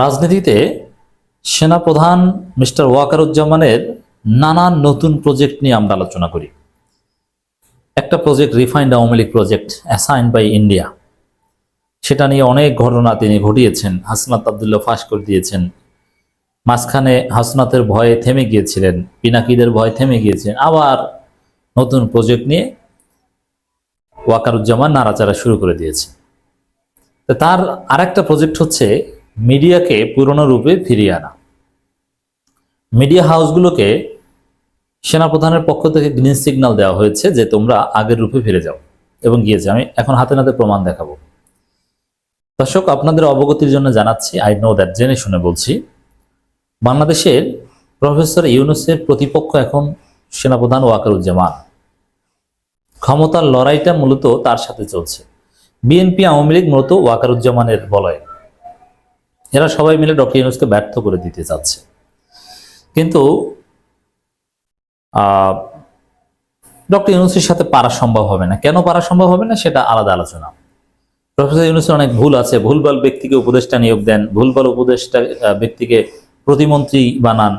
রাজনীতিতে সেনাপ্রধান মিস্টার ওয়াকারুজ্জামানের নানান নতুন প্রজেক্ট নিয়ে আমরা আলোচনা করি। একটা project refined Awami League project assign by India. সেটা নিয়ে অনেক ঘটনা তিনি ঘটিয়েছেন। হাসনাত আবদুল্লাহ ফাঁস করে দিয়েছেন। মাঝখানে হাসনাতের ভয়ে থেমে গিয়েছিলেন, পিনাকিদের ভয়ে থেমে গিয়েছিলেন। আবার নতুন প্রজেক্ট নিয়ে ওয়াকারুজ্জামান নাড়াচাড়া শুরু করে দিয়েছে তার আরেকটা প্রজেক্ট হচ্ছে মিডিয়াকে পুরনো রূপে ফিরিয়ে আনা। মিডিয়া হাউসগুলোকে সেনাপ্রধানের পক্ষ থেকে গ্রিন সিগন্যাল দেওয়া হয়েছে যে তোমরা আগের রূপে ফিরে যাও এবং গিয়েছে। আমি এখন হাতে নাতে প্রমাণ দেখাবো। দর্শক, আপনাদের অবগতির জন্য জানাচ্ছি আই নো দ্যাট জেনে শুনে বলছি, বাংলাদেশের প্রফেসর ইউনুসের প্রতিপক্ষ এখন সেনাপ্রধান ওয়াকারুজ্জামান। ক্ষমতার লড়াইটা মূলত তার সাথে চলছে। বিএনপি, আওয়ামী লীগ মূলত ওয়াকারুজ্জামানের বলয়। এরা সবাই মিলে ডক্টর ইউনুসকে ব্যর্থ করে দিতে চাচ্ছে। কিন্তু ডক্টর ইউনুসের সাথে পারা সম্ভব হবে না। কেন পারা সম্ভব হবে না সেটা আলাদা আলোচনা। প্রফেসর ইউনুসের অনেক ভুল আছে। ভুলভাল ব্যক্তিকে উপদেষ্টা নিয়োগ দেন, ভুলভাল উপদেষ্টা ব্যক্তিকে প্রতিমন্ত্রী বানান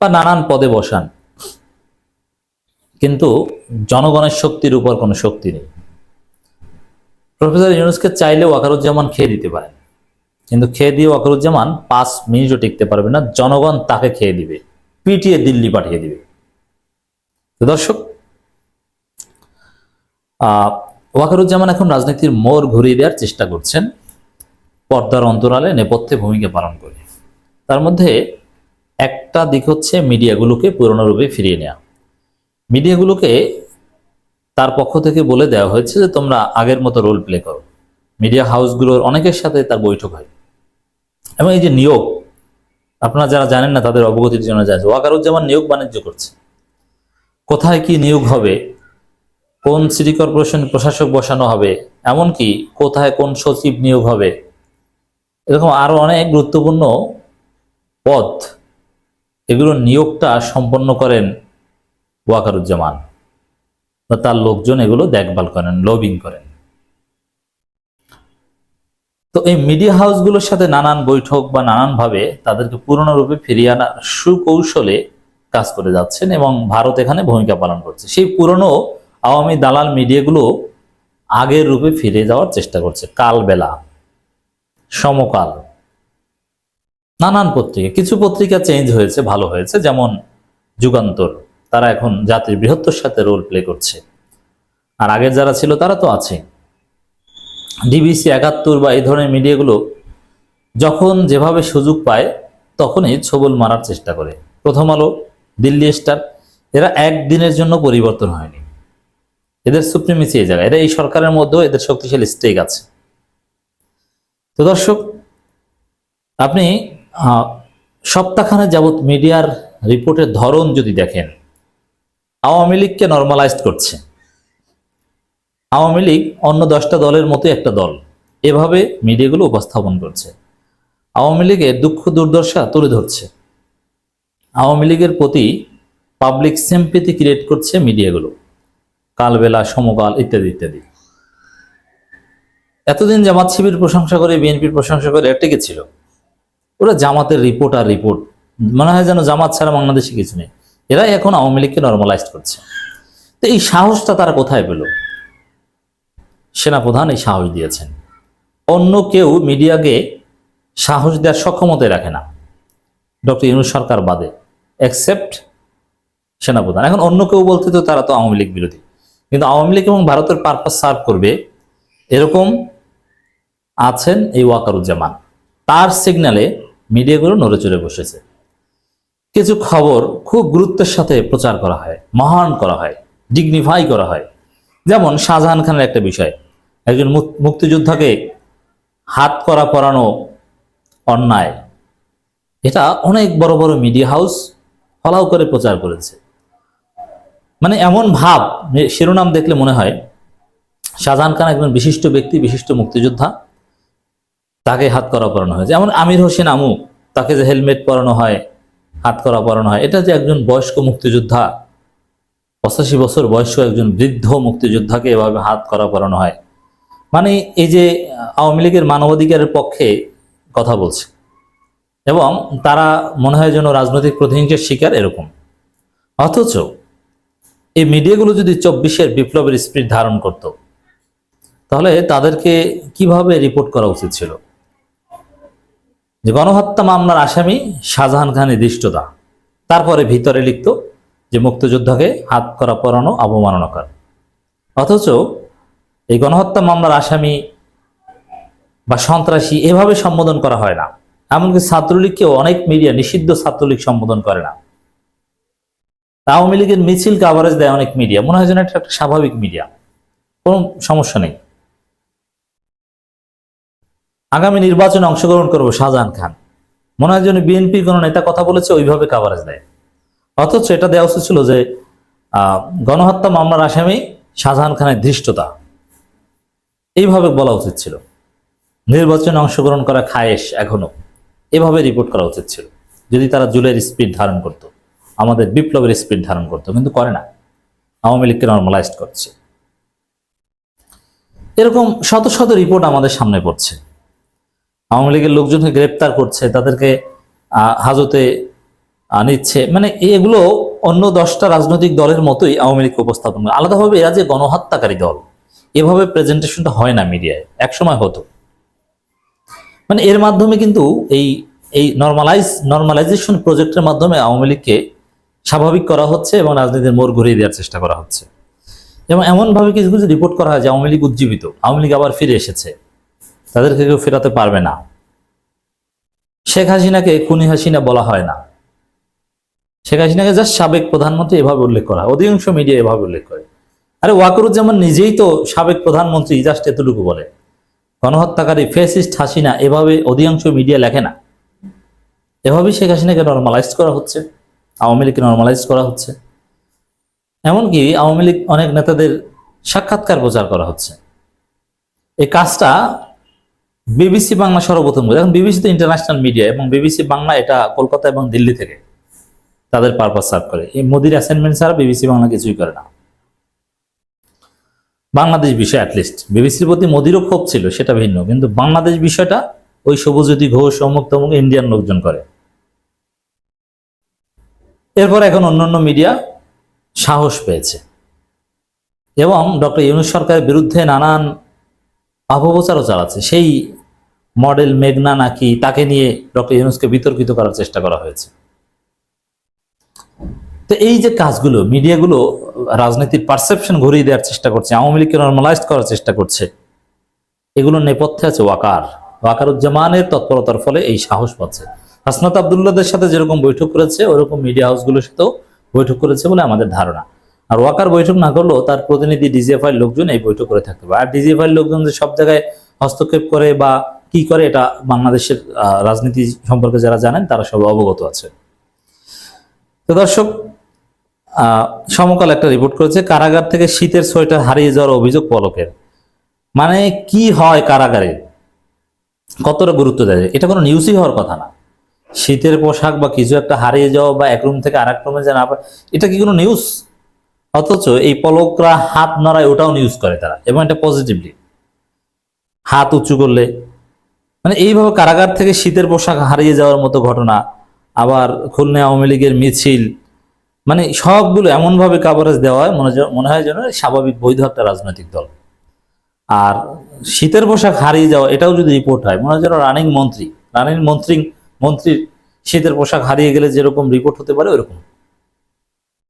বা নানান পদে বসান। কিন্তু জনগণের শক্তির উপর কোনো শক্তি নেই। প্রফেসর ইউনুসকে চাইলে ওয়াকারুজ্জামান খেয়ে দিতে পারেন। কিন্তু খেয়ে দিয়ে ওয়াকারুজ্জামান পাঁচ মিনিটও টিকতে পারবে না, জনগণ তাকে খেয়ে দিবে, পিটিয়ে দিল্লি পাঠিয়ে দিবে। দর্শক ওয়াকারুজ্জামান এখন রাজনীতির মোড় ঘুরিয়ে দেওয়ার চেষ্টা করছেন, পর্দার অন্তরালে নেপথ্যে ভূমিকা পালন করে। তার মধ্যে একটা দিক হচ্ছে মিডিয়াগুলোকে পুরনো রূপে ফিরিয়ে নেওয়া মিডিয়াগুলোকে তার পক্ষ থেকে বলে দেওয়া হয়েছে যে, তোমরা আগের মতো রোল প্লে করো। মিডিয়া হাউসগুলোর অনেকের সাথে তার বৈঠক হয়। এবং এই যে নিয়োগ, আপনারা যারা জানেন না তাদের অবগতির জন্য যায় ওয়াকারুজ্জামান নিয়োগ বাণিজ্য করছে। কোথায় কি নিয়োগ হবে? কোন সিটি কর্পোরেশন প্রশাসক বসানো হবে? এমনকি কোথায় কোন সচিব নিয়োগ হবে? এরকম আরও অনেক গুরুত্বপূর্ণ পদ। এগুলোর নিয়োগটা সম্পন্ন করেন ওয়াকারুজ্জামান। তার লোকজন এগুলো দেখভাল করেন লবিং করেন। তো এই মিডিয়া হাউসগুলোর সাথে নানান বৈঠক বা নানানভাবে তাদেরকে পুরনো রূপে ফিরিয়ে আনার সুকৌশলে কাজ করে যাচ্ছেন এবং ভারত এখানে ভূমিকা পালন করছে। সেই পুরনো আওয়ামী দালাল মিডিয়াগুলো আগের রূপে ফিরে যাওয়ার চেষ্টা করছে। কালবেলা, সমকাল, নানান পত্রিকা, কিছু পত্রিকা চেঞ্জ হয়েছে, ভালো হয়েছে, যেমন যুগান্তর, তারা এখন জাতির বৃহত্তর সাথে রোল প্লে করছে। আর আগের যারা ছিল তারা তো আছে ডিবিসি একাত্তর বা এই ধরনের মিডিয়াগুলো যখন যেভাবে সুযোগ পায়, তখনই ছবল মারার চেষ্টা করে। প্রথম আলো, দিল্লি স্টার, এরা একদিনের জন্য পরিবর্তন হয়নি। এদের সুপ্রিমেসি এই জায়গায়, এরা এই সরকারের মধ্যেও এদের শক্তিশালী স্টেক আছে। তো দর্শক, আপনি সপ্তাহখানে যাবৎ মিডিয়ার রিপোর্টের ধরন যদি দেখেন, আওয়ামী লীগকে নর্মালাইজড করছে। আওয়ামী লীগ অন্য দশটা দলের মতো একটা দল। এভাবে মিডিয়াগুলো উপস্থাপন করছে। আওয়ামী লীগের দুঃখ দুর্দশা তুলে ধরছে। আওয়ামী লীগের প্রতি পাবলিক সিম্পেথি ক্রিয়েট করছে মিডিয়াগুলো। কালবেলা, সমকাল ইত্যাদি ইত্যাদি। এতদিন জামাত শিবির প্রশংসা করে, বিএনপির প্রশংসা করে টিকে ছিল? ওরা জামাতের রিপোর্ট আর রিপোর্ট মনে হয় যেন জামাত ছাড়া বাংলাদেশে কিছু নেই। এরাই এখন আওয়ামী লীগকে নর্মালাইজ করছে। তো এই সাহসটা তারা কোথায় পেল? সেনাপ্রধান এই সাহস দিয়েছেন। অন্য কেউ মিডিয়াকে সাহস দেওয়ার সক্ষমতায় রাখে না। ডক্টর ইউনুস সরকার বাদে অ্যাকসেপ্ট সেনাপ্রধান। এখন অন্য কেউ বলতে তো তারা তো আওয়ামী লীগ বিরোধী। কিন্তু আওয়ামী লীগ এবং ভারতের পারপাস সার্ভ করবে, এরকম আছেন এই ওয়াকারুজ্জামান। তার সিগন্যালে মিডিয়াগুলো নড়ে চড়ে বসেছে। কিছু খবর খুব গুরুত্বের সাথে প্রচার করা হয়, মহান করা হয় ডিগনিফাই করা হয়। যেমন শাহজাহান খানের একটা বিষয়। একজন মুক- মুক্তিযোদ্ধাকে হাত করা পরানো অন্যায়। এটা অনেক বড় বড় মিডিয়া হাউস ফলাও করে প্রচার করেছে। মানে এমন ভাব শিরোনাম দেখলে মনে হয় শাহজাহান খান একজন বিশিষ্ট ব্যক্তি, বিশিষ্ট মুক্তিযোদ্ধা, তাকে হাত করা পরানো হয়েছে। যেমন আমির হোসেন আমু, তাকে যে হেলমেট পরানো হয়, হাত করা পরানো হয়, এটা যে একজন বয়স্ক মুক্তিযোদ্ধা পঁচাশি বছর বয়স্ক একজন বৃদ্ধ মুক্তিযোদ্ধাকে এভাবে হাত করা পরানো হয়। মানে এই যে আওয়ামী লীগের মানবাধিকারের পক্ষে কথা বলছে। এবং তারা মনে হয় যেন রাজনৈতিক প্রতিহিংসার শিকার এরকম। অথচ এই মিডিয়াগুলো যদি চব্বিশের বিপ্লবের স্পিরিট ধারণ করত, তাহলে তাদেরকে কীভাবে রিপোর্ট করা উচিত ছিল? যে গণহত্যা মামলার আসামি শাহজাহান খানের দৃষ্টতা তারপরে ভিতরে লিখত যে মুক্তিযোদ্ধাকে হাত করা পরানো অবমাননা কর অথচ এই গণহত্যা মামলার আসামি বা সন্ত্রাসী এভাবে সম্বোধন করা হয় না। এমনকি ছাত্রলীগকেও অনেক মিডিয়া নিষিদ্ধ ছাত্রলীগ সম্বোধন করে না। আওয়ামী লীগের মিছিল কাভারেজ দেয় অনেক মিডিয়া। মনে হয় যেন এটা একটা স্বাভাবিক মিডিয়া। কোনো সমস্যা নেই। আগামী নির্বাচনে অংশগ্রহণ করব শাহজাহান খান। মনে হয় যেন বিএনপির কোনো নেতা কথা বলেছে, ওইভাবে কাভারেজ দেয়। অথচ এটা দেওয়া উচিত ছিল যে গণহত্যা মামলার আসামি শাহজাহান খানের ধৃষ্টতা। এইভাবে বলা উচিত ছিল। নির্বাচনে অংশগ্রহণ করা খায়েশ এখনও। এভাবে রিপোর্ট করা উচিত ছিল। যদি তারা জুলের স্পিড ধারণ করত। আমাদের বিপ্লবের স্পিড ধারণ করত, কিন্তু করে না। আওয়ামী লীগকে নর্মালাইজড করছে। এরকম শত শত রিপোর্ট আমাদের সামনে পড়ছে। আওয়ামী লীগের লোকজনকে গ্রেপ্তার করছে, তাদেরকে হাজতে নিচ্ছে। মানে এগুলো অন্য দশটা রাজনৈতিক দলের মতোই আওয়ামী লীগকে উপস্থাপন করে। আলাদাভাবে এরা যে গণহত্যাকারী দল, এভাবে প্রেজেন্টেশনটা হয় না মিডিয়ায় একসময় হতো। মানে এর মাধ্যমে কিন্তু এই এই নর্মালাইজ নর্মালাইজেশন প্রজেক্টের মাধ্যমে আওয়ামী লীগকে স্বাভাবিক করা হচ্ছে এবং রাজনীতির মোড় ঘুরিয়ে দেওয়ার চেষ্টা করা হচ্ছে। এবং এমনভাবে কিছু কিছু রিপোর্ট করা হয় যে আওয়ামী লীগ উজ্জীবিত। আওয়ামী লীগ আবার ফিরে এসেছে। তাদেরকে কেউ ফেরাতে পারবে না। শেখ হাসিনাকে খুনি হাসিনা বলা হয় না। শেখ হাসিনাকে জাস্ট সাবেক প্রধানমন্ত্রী এভাবে উল্লেখ করা। অধিকাংশ মিডিয়া এভাবে উল্লেখ করে। আরে ওয়াকরুজ্জামান নিজেই তো সাবেক প্রধানমন্ত্রী জাস্ট এতটুকু বলে। গণহত্যাকারী ফেসিস্ট হাসিনা এভাবে অধিকাংশ মিডিয়া লেখে না। এভাবেই শেখ হাসিনাকে নর্মালাইজ করা হচ্ছে। আওয়ামী লীগকে নর্মালাইজ করা হচ্ছে। এমনকি আওয়ামী লীগ অনেক নেতাদের সাক্ষাৎকার প্রচার করা হচ্ছে। এই কাজটা বিবিসি বাংলা সর্বপ্রথম। এখন বিবিসি তো ইন্টারন্যাশনাল মিডিয়া এবং বিবিসি বাংলা এটা কলকাতা এবং দিল্লি থেকে। তাদের পারপাস সার্ভ করে। এই মোদির অ্যাসাইনমেন্ট ছাড়া বিবিসি বাংলা কিছুই করে না। বাংলাদেশ বিষয় অ্যাটলিস্ট বিবিসির প্রতি মোদিরও ক্ষোভ ছিল, সেটা ভিন্ন। কিন্তু বাংলাদেশ বিষয়টা ওই সবুজ্যোতি ঘোষ, অমুক তমুক ইন্ডিয়ান লোকজন করে। এরপর এখন অন্যান্য মিডিয়া সাহস পেয়েছে। এবং ডক্টর ইউনুস সরকারের বিরুদ্ধে নানান অপপ্রচারও চালাচ্ছে। সেই মডেল মেঘনা নাকি তাকে নিয়ে ডক্টর ইউনুসকে বিতর্কিত করার চেষ্টা করা হয়েছে। তো এই যে কাজগুলো, মিডিয়াগুলো রাজনীতির পারসেপশন ঘুরিয়ে দেওয়ার চেষ্টা করছে, আওয়ামী লীগকে নর্মালাইজ করার চেষ্টা করছে, এগুলো নেপথ্যে আছে ওয়াকার। ওয়াকারুজ্জামানের তৎপরতার ফলে এই সাহস পাচ্ছে। হাসনাত আবদুল্লাদের সাথে যেরকম বৈঠক করেছে, ওরকম মিডিয়া হাউসগুলোর সাথেও বৈঠক করেছে বলে আমাদের ধারণা। আর ওয়াকার বৈঠক না করলেও তার প্রতিনিধি ডিজিএফআই লোকজন এই বৈঠক করে থাকতে পারে। আর ডিজিএফআই লোকজন যে সব জায়গায় হস্তক্ষেপ করে বা কি করে, এটা বাংলাদেশের রাজনীতি সম্পর্কে যারা জানেন, তারা সব অবগত আছে। তো দর্শক সমকাল একটা রিপোর্ট করেছে, কারাগার থেকে শীতের সোয়েটার হারিয়ে যাওয়ার অভিযোগ পলকের। মানে কি হয় কারাগারে? কতটা গুরুত্ব দেয়? এটা কোনো নিউজই হওয়ার কথা না। শীতের পোশাক বা কিছু একটা হারিয়ে যাওয়া বা এক রুম থেকে আরেক রুমে যে না এটা কি কোনো নিউজ অথচ এই পলকরা হাত নড়ায় ওটাও নিউজ করে তারা, এবং এটা পজিটিভলি হাত উঁচু করলে। মানে এইভাবে কারাগার থেকে শীতের পোশাক হারিয়ে যাওয়ার মতো ঘটনা, আবার খুলনা আওয়ামী লীগের মিছিল মানে সবগুলো এমনভাবে কাভারেজ দেওয়া হয়, মনে হয়- মনে হয় যেন স্বাভাবিক বৈধ একটা রাজনৈতিক দল। আর শীতের পোশাক হারিয়ে যাওয়া, এটাও যদি রিপোর্ট হয়, মনে হয় যেন রানিং মন্ত্রী। রানিং মন্ত্রী মন্ত্রীর শীতের পোশাক হারিয়ে গেলে যেরকম রিপোর্ট হতে পারে, ওরকম।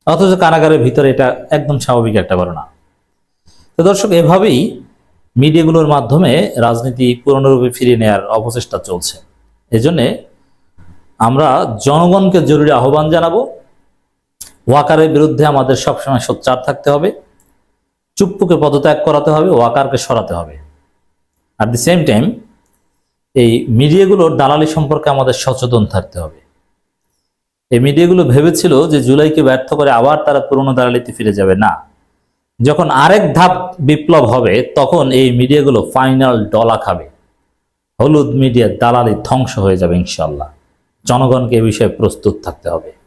অথচ কারাগারের ভিতরে এটা একদম স্বাভাবিক একটা ঘটনা। তো দর্শক, এভাবেই মিডিয়াগুলোর মাধ্যমে রাজনীতি পুরনোরূপে ফিরিয়ে নেওয়ার অপচেষ্টা চলছে। এজন্যে আমরা জনগণকে জরুরি আহ্বান জানাব। ওয়াকারের বিরুদ্ধে আমাদের সবসময় সোচ্চার থাকতে হবে, চুপ্পুকে পদত্যাগ করাতে হবে, ওয়াকারকে সরাতে হবে। অ্যাট দি সেম টাইম এই মিডিয়াগুলোর দালালি সম্পর্কে আমাদের সচেতন থাকতে হবে। এই মিডিয়াগুলো ভেবেছিল যে জুলাইকে ব্যর্থ করে আবার তারা পুরনো দালালিতে ফিরে যাবে। না। যখন আরেক ধাপ বিপ্লব হবে, তখন এই মিডিয়াগুলো ফাইনাল ডলা খাবে। হলুদ মিডিয়ার দালালি ধ্বংস হয়ে যাবে ইনশাল্লাহ জনগণকে এ বিষয়ে প্রস্তুত থাকতে হবে।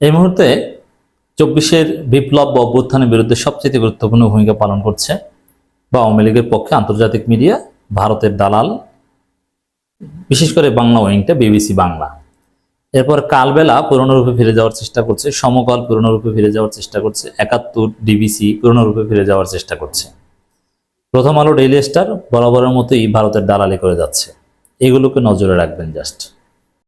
এই মুহূর্তে চব্বিশের বিপ্লব বা অভ্যুত্থানের বিরুদ্ধে সবচেয়ে গুরুত্বপূর্ণ ভূমিকা পালন করছে বা আওয়ামী লীগের পক্ষে আন্তর্জাতিক মিডিয়া, ভারতের দালাল, বিশেষ করে বাংলা উইংটা বিবিসি বাংলা। এরপর কালবেলা পুরনোরূপে ফিরে যাওয়ার চেষ্টা করছে, সমকাল পুরনোরূপে ফিরে যাওয়ার চেষ্টা করছে, একাত্তর ডিবিসি পুরনোরূপে ফিরে যাওয়ার চেষ্টা করছে। প্রথম আলো ডেইলি স্টার বরাবরের মতোই ভারতের দালালি করে যাচ্ছে। এগুলোকে নজরে রাখবেন জাস্ট